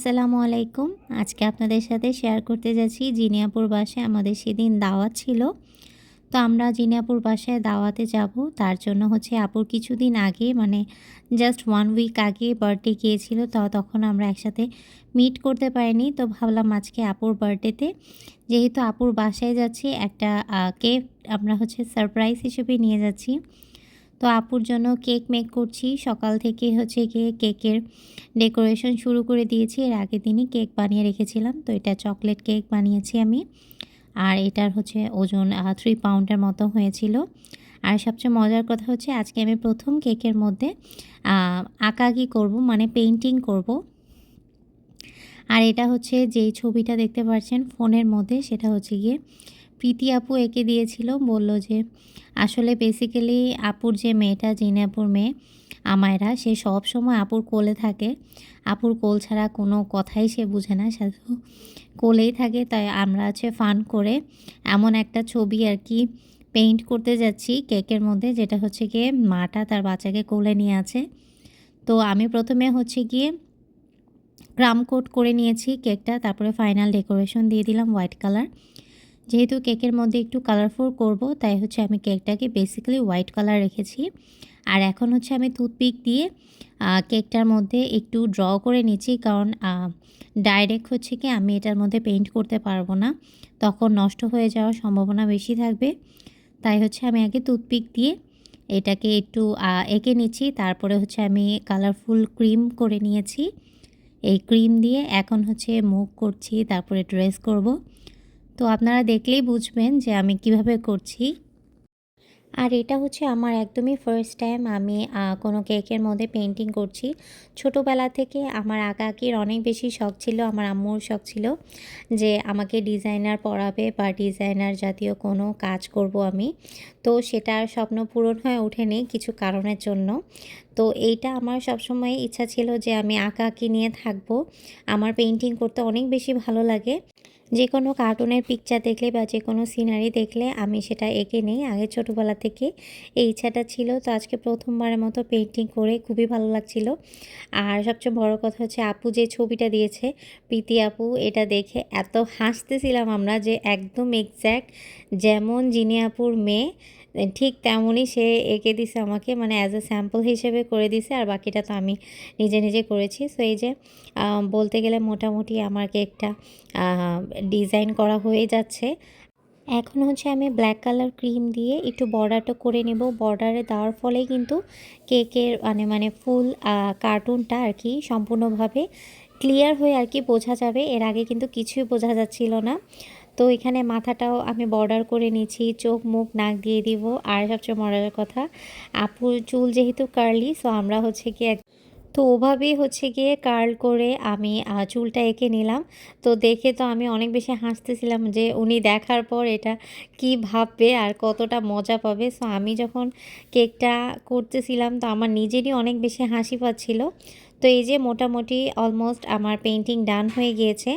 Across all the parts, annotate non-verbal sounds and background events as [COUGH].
আসসালামু আলাইকুম। আজকে আপনাদের সাথে শেয়ার করতে যাচ্ছি জিনিয়াপুর বাসায় আমাদের সেদিন দাওয়াত ছিল। তো আমরা জিনিয়াপুর বাসায় দাওয়াতে যাব। তার জন্য হচ্ছে আপুর কিছুদিন আগে মানে জাস্ট ওয়ান উইক আগে বার্থডে গিয়েছিল, তো তখন আমরা একসাথে মিট করতে পারিনি। তো ভাবলাম আজকে আপুর বার্থডেতে যেহেতু আপুর বাসায় যাচ্ছি, একটা কেক আমরা হচ্ছে সারপ্রাইজ হিসেবে নিয়ে যাচ্ছি। তো আপুর জন্য কেক মেক করছি। সকাল থেকে হচ্ছে গিয়ে কেকের ডেকোরেশন শুরু করে দিয়েছি। এর আগের দিনই কেক বানিয়ে রেখেছিলাম। তো এটা চকলেট কেক বানিয়েছি আমি। আর এটার হচ্ছে ওজন থ্রি পাউন্ডের মতো হয়েছিল। আর সবচেয়ে মজার কথা হচ্ছে, আজকে আমি প্রথম কেকের মধ্যে আঁকাকি করব মানে পেন্টিং করব। আর এটা হচ্ছে যেই ছবিটা দেখতে পাচ্ছেন, ফোনের মধ্যে, সেটা হচ্ছে গিয়ে প্রীতি আপু এঁকে দিয়েছিল, বলল যে, আসলে বেসিক্যালি আপুর যে মেয়েটা জিনে আপুর মেয়ে, আমায়রা, সে সব সময় আপুর কোলে থাকে। আপুর কোল ছাড়া কোনো কথাই সে বুঝে না। শুধু কোলেই থাকে। তাই আমরা আছে ফান করে এমন একটা ছবি আর কি পেইন্ট করতে যাচ্ছি কেকের মধ্যে, যেটা হচ্ছে গিয়ে মাটা তার বাচ্চাকে কোলে নিয়ে আছে। তো আমি প্রথমে হচ্ছে গিয়ে ক্রাম কোট করে নিয়েছি কেকটা তারপরে ফাইনাল ডেকোরেশন দিয়ে দিলাম হোয়াইট কালার যেহেতু কেকের মধ্যে একটু কালারফুল করব, তাই হচ্ছে আমি কেকটাকে বেসিক্যালি হোয়াইট কালার রেখেছি। আর এখন হচ্ছে আমি টুথপিক দিয়ে কেকটার মধ্যে একটু ড্র করে নিচ্ছি, কারণ ডাইরেক্ট হচ্ছে কি আমি এটার মধ্যে পেইন্ট করতে পারব না। তখন নষ্ট হয়ে যাওয়ার সম্ভাবনা বেশি থাকবে। তাই হচ্ছে আমি আগে টুথপিক দিয়ে এটাকে একটু এঁকে নিচ্ছি, তারপরে হচ্ছে আমি কালারফুল ক্রিম করে নিয়েছি। এই ক্রিম দিয়ে এখন হচ্ছে মুখ করছি, তারপরে ড্রেস করব। তো আপনারা দেখলেই বুঝবেন যে আমি কীভাবে করছি। আর এটা হচ্ছে আমার একদমই ফার্স্ট টাইম আমি কোনো কেকের মধ্যে পেন্টিং করছি। ছোটোবেলা থেকে আমার আঁকাআঁকির অনেক বেশি শখ ছিল, আমার আম্মুর শখ ছিল যে আমাকে ডিজাইনার পড়াবে বা ডিজাইনার জাতীয় কোনো কাজ করব আমি। তো সেটার স্বপ্ন পূরণ হয়ে ওঠেনি কিছু কারণের জন্য। তো এইটা আমার সবসময় ইচ্ছা ছিল যে আমি আঁকাআঁকি নিয়ে থাকব। আমার পেন্টিং করতে অনেক বেশি ভালো লাগে। যে কোনো কার্টুনের পিকচার দেখলে বা যে কোনো সিনারি দেখলে আমি সেটা এঁকে নেই। আগে ছোটোবেলা থেকে এই ইচ্ছাটা ছিল। তো আজকে প্রথমবারের মতো পেন্টিং করে খুবই ভালো লাগছিল। আর সবচেয়ে বড় কথা হচ্ছে আপু যে ছবিটা দিয়েছে, প্রীতি আপু, এটা দেখে এত হাসতেছিলাম আমরা যে একদম এক্স্যাক্ট যেমন জিনি আপুর মেয়ে ঠিক তেমনই সে এঁকে দিছে আমাকে মানে অ্যাজ এ স্যাম্পল হিসেবে করে দিছে আর বাকিটা তো আমি নিজে নিজে করেছি। সো এই যে বলতে গেলে মোটামুটি আমার কেকটা ডিজাইন করা হয়ে যাচ্ছে। এখন হচ্ছে আমি ব্ল্যাক কালার ক্রিম দিয়ে একটু বর্ডারটা করে নেব। বর্ডারে দেওয়ার ফলে কিন্তু কেকের মানে মানে ফুল কার্টুনটা আর কি সম্পূর্ণভাবে ক্লিয়ার হয়ে আর কি বোঝা যাবে। এর আগে কিন্তু কিছুই বোঝা যাচ্ছিল না। তো এখানে মাথাটাও আমি বর্ডার করে নিয়েছি, চোখ, মুখ, নাক দিয়ে দিব। আর সবচেয়ে মজার কথা আপুর চুল যেহেতু কার্লি সো আমরা হচ্ছে কি তো ওভাবেই হচ্ছে গিয়ে কার্ল করে আমি চুলটা এঁকে নিলাম। তো দেখে তো আমি অনেক বেশি হাসতেছিলাম যে উনি দেখার পর এটা কি ভাববে আর কতটা মজা পাবে। সো আমি যখন কেকটা করতেছিলাম, তো আমার নিজেরই অনেক বেশি হাসি পাচ্ছিল। তো এই যে মোটামুটি অলমোস্ট আমার পেন্টিং ডান হয়ে গিয়েছে।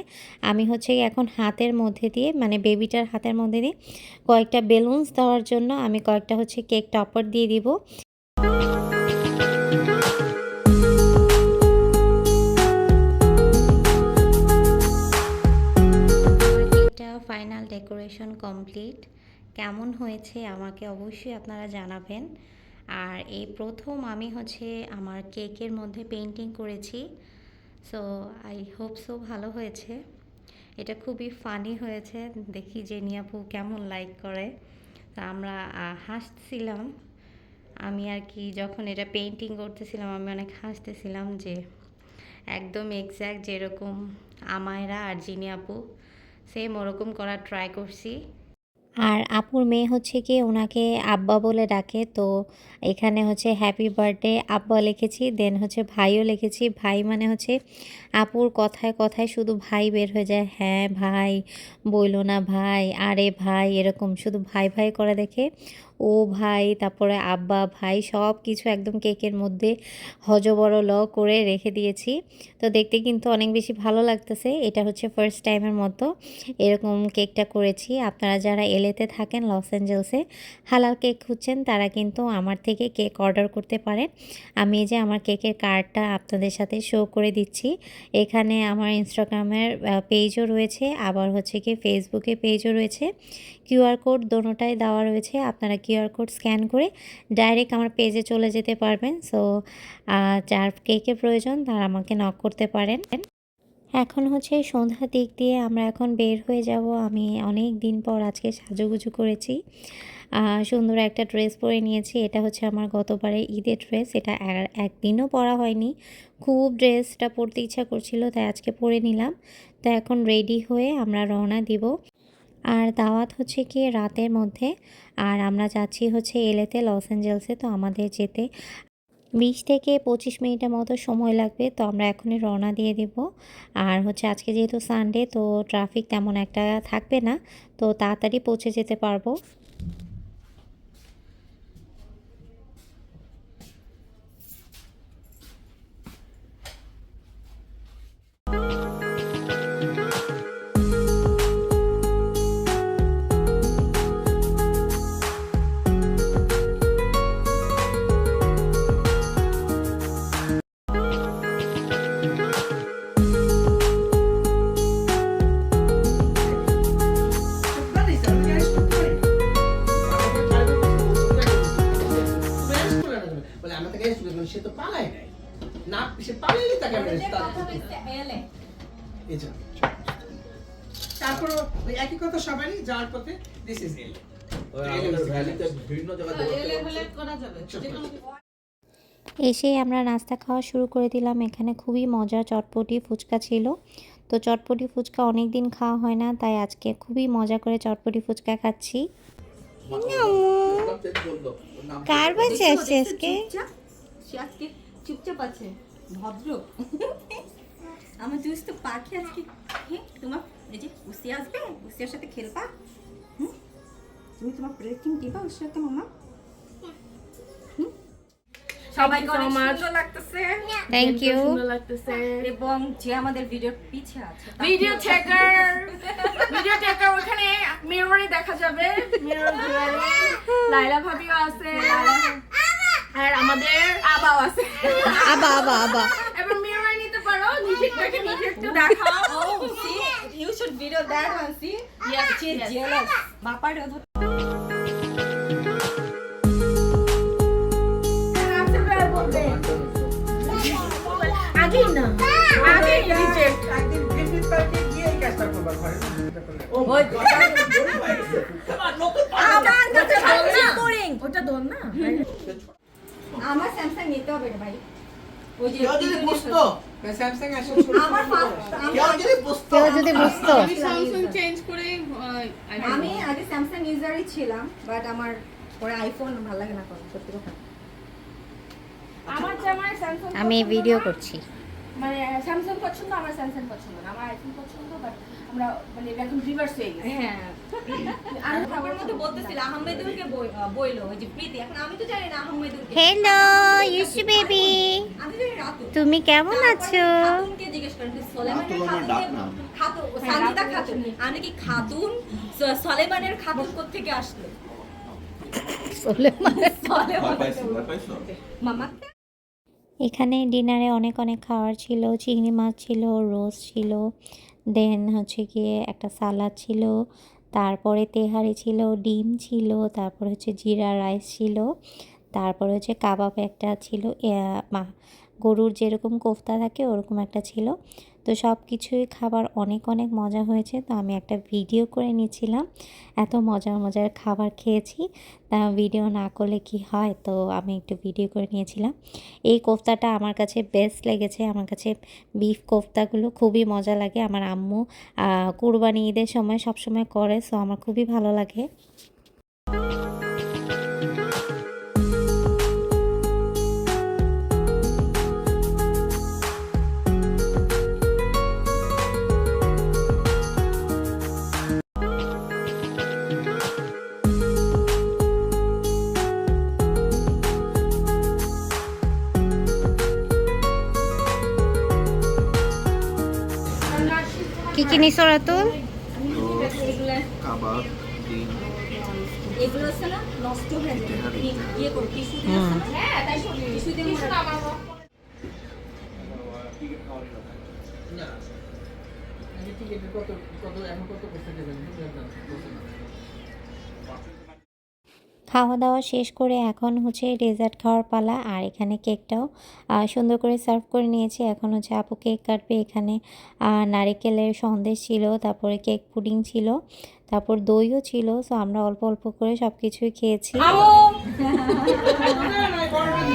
আমি হচ্ছে এখন হাতের মধ্যে দিয়ে মানে বেবিটার হাতের মধ্যে দিয়ে কয়েকটা বেলুনস দেওয়ার জন্য আমি কয়েকটা হচ্ছে কেক টপার দিয়ে দিব। ফাইনাল ডেকোরেশন কমপ্লিট কেমন হয়েছে আমাকে অবশ্যই আপনারা জানাবেন। আর এই প্রথম আমি হচ্ছে আমার কেকের মধ্যে পেন্টিং করেছি। সো আই হোপ সো ভালো হয়েছে। এটা খুবই ফানি হয়েছে। দেখি যে নিয়াপু কেমন লাইক করে। তা আমরা হাসছিলাম। আমি আর কি যখন এটা পেন্টিং করতেছিলাম, আমি অনেক হাসতেছিলাম যে একদম এক্স্যাক্ট যেরকম আমায়রা আর জিনি আপু সেম ওরকম করার ট্রাই করছি। আর আপুর মেয়ে হচ্ছে কি ওনাকে আব্বা বলে ডাকে। তো এখানে হচ্ছে হ্যাপি বার্থডে আব্বা লিখেছি দেন হচ্ছে ভাইও লিখেছি। ভাই মানে হচ্ছে আপুর কথায় কথায় শুধু ভাই বের হয়ে যায়। হ্যাঁ ভাই, বইল না ভাই, আরে ভাই, এরকম শুধু ভাই ভাই করে দেখে। ও ভাই, তারপরে আব্বা, ভাই সব কিছু একদম কেকের মধ্যে হজবড় ল করে রেখে দিয়েছি। তো দেখতে কিন্তু অনেক বেশি ভালো লাগতেছে। এটা হচ্ছে ফার্স্ট টাইমের মতো এরকম কেকটা করেছি। আপনারা যারা এলেতে থাকেন লস অ্যাঞ্জেলসে হালাল কেক খুঁজছেন, তারা কিন্তু আমার থেকে কেক অর্ডার করতে পারেন। আমি যে আমার কেকের কার্ডটা আপনাদের সাথে শো করে দিচ্ছি। এখানে আমার ইনস্টাগ্রামের পেজও রয়েছে। আবার হচ্ছে কি ফেসবুকে পেজও রয়েছে। কিউআর কোড দোনোটাই দেওয়া রয়েছে। আপনারা কিউআর কোড স্ক্যান করে ডাইরেক্ট আমার পেজে চলে যেতে পারবেন। সো যার কেকের প্রয়োজন তারা আমাকে নক করতে পারেন। এখন হচ্ছে সন্ধ্যার দিক দিয়ে আমরা এখন বের হয়ে যাব। আমি অনেক দিন পর আজকে সাজুগুজু করেছি। সুন্দর একটা ড্রেস পরে নিয়েছি। এটা হচ্ছে আমার গতবারে ঈদের ড্রেস। এটা একদিনও পরা হয়নি। খুব ড্রেসটা পরতে ইচ্ছা করছিল, তাই আজকে পরে নিলাম। তো এখন রেডি হয়ে আমরা রওনা দিব। আর দাওয়াত হচ্ছে কি রাতের মধ্যে, আর আমরা যাচ্ছি হচ্ছে এলেতে, লস অ্যাঞ্জেলসে, তো আমাদের যেতে বিশ থেকে পঁচিশ মিনিটের মতো সময় লাগবে, তো আমরা এখনই রওনা দিয়ে দিব। আর হচ্ছে আজকে যেহেতু সানডে তো ট্রাফিক তেমন একটা থাকবে না, তো তাড়াতাড়ি পৌঁছে যেতে পারব। বলে আমার স্টুডেন্ট সে তো পালায় নাই। না সে তাকে আমি এই যে। তারপর ওই একই কথা সবারই যাওয়ার পথে দিস ইজ এল এসে আমরা নাস্তা খাওয়া শুরু করে দিলাম। এখানে খুবই মজা চটপটি ফুচকা ছিল। তো চটপটি ফুচকা অনেক দিন খাওয়া হয় না তাই আজকে খুবই মজা করে চটপটি ফুচকা খাচ্ছি। কার বাচ্চা আসছে আজকে চুপচাপ আজকে চুপচাপ আছে ভদ্র। আমার তো পাখি আজকে তোমার এই যে উসি আসবে উসিয়ার সাথে খেলবা? হুম? তুমি তোমার প্রেটিং দিবা ওর সাথে মামা? সবাইকে অনেক সুন্দর লাগতেছে। থ্যাংক ইউ সুন্দর লাগতেছে এবং যে আমাদের ভিডিওর পিছে আছে ভিডিও টেকার ভিডিও টেকার ওখানে মিররে দেখা যাবে। মিরর লাইলা ভাবিও আছে। আর আমাদের আবাও আছে। আবা আবা আবা। এবার মিররে নিতে পারো। দেখাও। Oh, বাপার অধ আগেই না। আগেই রিজেক্ট একদিন গ্রিফিথ পার্কে গিয়ে এই কাজটা করবার ঘরে না, এটা করলে। ও ওই আমার আমার কাছে সবচেয়ে boring। ওটা দোন না। আমার স্যামসাং নিতে হবে রে ভাই। ওই যে যদি বুঝতো। স্যামসাং আসে আমার কেউ যদি বুঝতো। কেউ যদি বুঝতো। আমি স্যামসাং চেঞ্জ করে আমি আগে স্যামসাং ইউজারই ছিলাম বাট আমার পরে আইফোন ভালো লাগে না সত্যি কথা। স্যামসাং আমি ভিডিও করছি। মানে স্যামসাং পছন্দ আমার স্যামসাং পছন্দ না। আমার আইফোন পছন্দ বাট আমরা মানে এখন রিভার্স হয়ে গেছে। হ্যাঁ। [LAUGHS] আর মধ্যে বলতেছিল আহমেদুলকে বই- বইলো ওই যে প্রীতি। এখন আমি তো জানি না আহমেদুলকে। হ্যালো ইউসু বেবি আমি জানি রাতু তুমি কেমন আছো? খাতুনকে জিজ্ঞেস করেন সোলেমানের। খাতুন? হ্যাঁ, খাতুন। আমি কি খাতুন? সলেমানের খাতুন কোত্থেকে আসলো? [LAUGHS] সুলেমান। সলেমান মামা? এখানে ডিনারে অনেক অনেক খাবার ছিল। চিংড়ি মাছ ছিল, রোস্ট ছিল। দেন হচ্ছে গিয়ে একটা সালাদ ছিল। তারপরে তেহারি ছিল, ডিম ছিল। তারপর হচ্ছে জিরা রাইস ছিল। তারপর হচ্ছে কাবাব একটা ছিল গরুর যেরকম কোফতা থাকে ওরকম একটা ছিল। তো সব কিছুই খাবার অনেক অনেক মজা হয়েছে। তো আমি একটা ভিডিও করে নিয়েছিলাম, এত মজার মজার খাবার খেয়েছি। তা ভিডিও না করলে কি হয়? তো আমি একটু ভিডিও করে নিয়েছিলাম। এই কোফতাটা আমার কাছে বেস্ট লেগেছে। আমার কাছে বিফ কোফতাগুলো খুবই মজা লাগে। আমার আম্মু কুরবানি ঈদের সময় সবসময় করে সো আমার খুবই ভালো লাগে। কি নিছো রাতুল কাবাব ডিম। এগুলো আছে না নষ্ট হয়ে যাবে ইয়ে করো টিস্যু দিয়ে হ্যাঁ তাই টিস্যু দিয়ে টিস্যু মুছে আমার না আমি টিকেটের কত কত এখন কত করতে দেবেন খাওয়া দাওয়া শেষ করে এখন হচ্ছে ডেজার্ট খাওয়ার পালা আর এখানে কেকটাও সুন্দর করে সার্ভ করে নিয়েছি। এখন হচ্ছে আপু কেক কাটবে এখানে। নারিকেলের সন্দেশ ছিল তারপরে কেক পুডিং ছিল তারপর দইও ছিল সো আমরা অল্প অল্প করে সব কিছুই খেয়েছি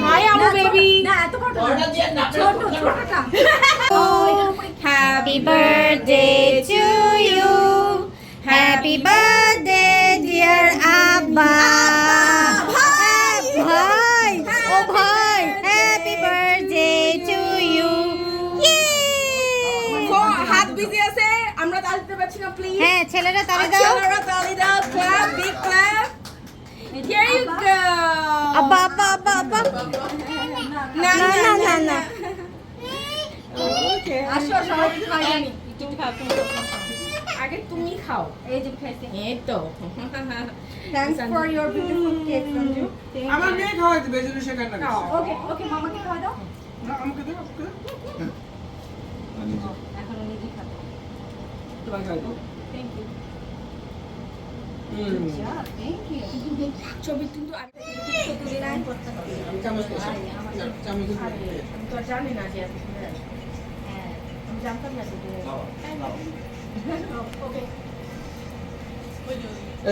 হাই আমু বেবি না হ্যাপি বার্থডে ডিয়ার আব্বা ভাই ও ভাই হ্যাপি বার্থডে টু ইউ হাত বিজি আছে। আমরা তালতে পারছি না প্লিজ হ্যাঁ ছেলেরা তালে দাও। ছেলেরা তালি দাও। Clap big clap Here you go. না না না না না আসো সবাই একটু খাই আমি। একটু খাও তুমি আগে তুমি খাও। এই যে খাইতে এই তো। Thanks for your beautiful cake Sanju আমার মেয়ে খাওয়াই দেবে জন্য সে কান্না করছে। ওকে ওকে মামাকে খাওয়া দাও। না, আমাকে দাও আমাকে দাও। এখন নিজে খাবে। তোমাকে খাওয়াই দাও। থ্যাংক ইউ ছবি কিন্তু জানি না যে। হ্যাঁ জানতাম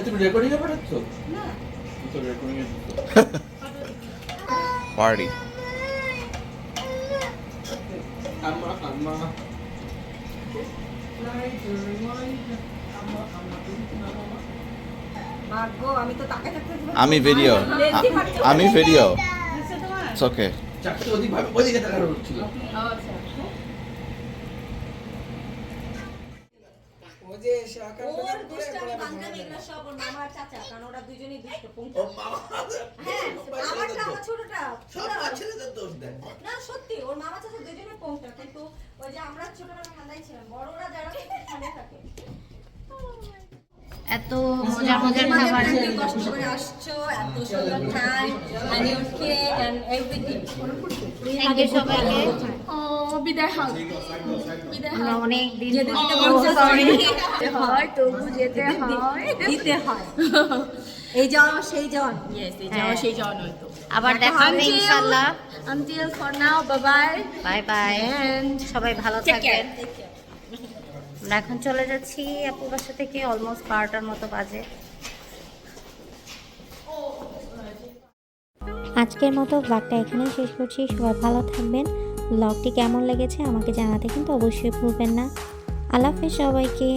তুমি রেকর্ডিং এ পাঠাচ্ছ? না। তো রেকর্ডিং এ Party. আম্মা আম্মা। ভাগ্য আমি তো তাকে আমি ভিডিও আমি ভিডিও It's okay. চারটে ওদিক ভাবে ওদিকে দেখার ছিল আচ্ছা। ও যে ওর দুষ্টামি বান্ধবী এগুলো সব ওর মামা আর চাচা কারণ ওরা দুজনেই দুষ্ট পঙ্ক হ্যাঁ আমারটা আমার ছোটটা সব ছেলেদের দোষ দেয়। না সত্যি ওর মামা চাচা দুজনে পঙ্কটা কিন্তু ওই যে আমরা ছোটবেলা ঠান্ডাই ছিলাম বড়রা যারা ঠান্ডা থাকে। এত মজার মজার খাবার কষ্ট করে আসছো এত সুন্দর টাইম থ্যাংক ইউ সবাইকে। ও বিদায় হাও বিদায় আমরা অনেক দিন যেতে দিতে Oh, হয় তবু যেতে হয়। দিতে হয়। এই যাওয়া সেই যাওয়া। ইয়েস এই যাওয়া সেই যাওয়া নয় তো। আবার দেখা হবে ইনশাআল্লাহ বাই বাই সবাই ভালো থাকবেন আমরা এখন চলে যাচ্ছি আপুর বাসা থেকে অলমোস্ট বারোটার মতো বাজে। আজকের মতো ব্লগটা এখানেই শেষ করছি, সবাই ভালো থাকবেন। ব্লগটি কেমন লেগেছে আমাকে জানাতে কিন্তু অবশ্যই ভুলবেন না। আল্লাহ সবাইকে।